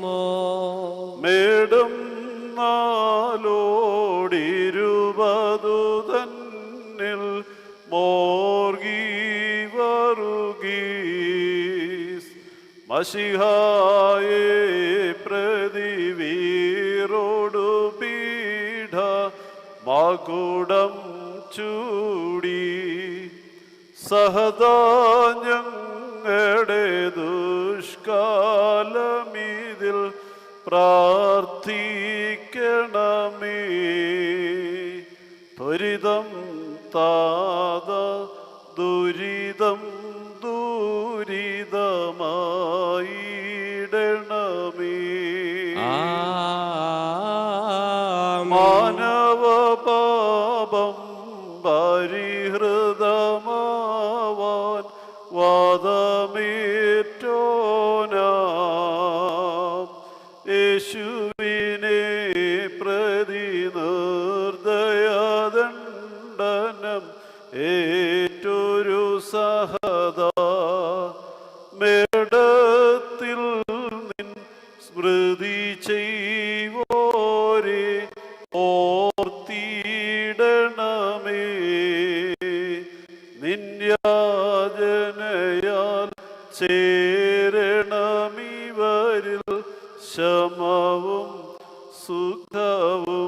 മേടുമോ മേടും നാലോടിരുപതു തന്നിൽ മോർഗി വരുകീസ് മഷിഹായേ പ്രതിവീരോടു പീഠ മകുടം ചൂടി. സഹദാ ഞങ്ങളുടേതു പ്രാർത്ഥിക്കണമേ ത്വരിതം താത ദുരിതം ദുരിതമായിടണമേ. മാനവ പാപം പരിഹൃതമാവാൻ വാദമേറ്റോനാം യേശുവിനെ പ്രതി നിർദയാദണ്ഡനം ഏറ്റൊരു സഹദാ മേടത്തിൽ നിൻ സ്മൃതി ചെയ്വോരെ ഓർത്തിടണമേ. നിന്യാജനയാൽ ചേ ശമവും സുഖവും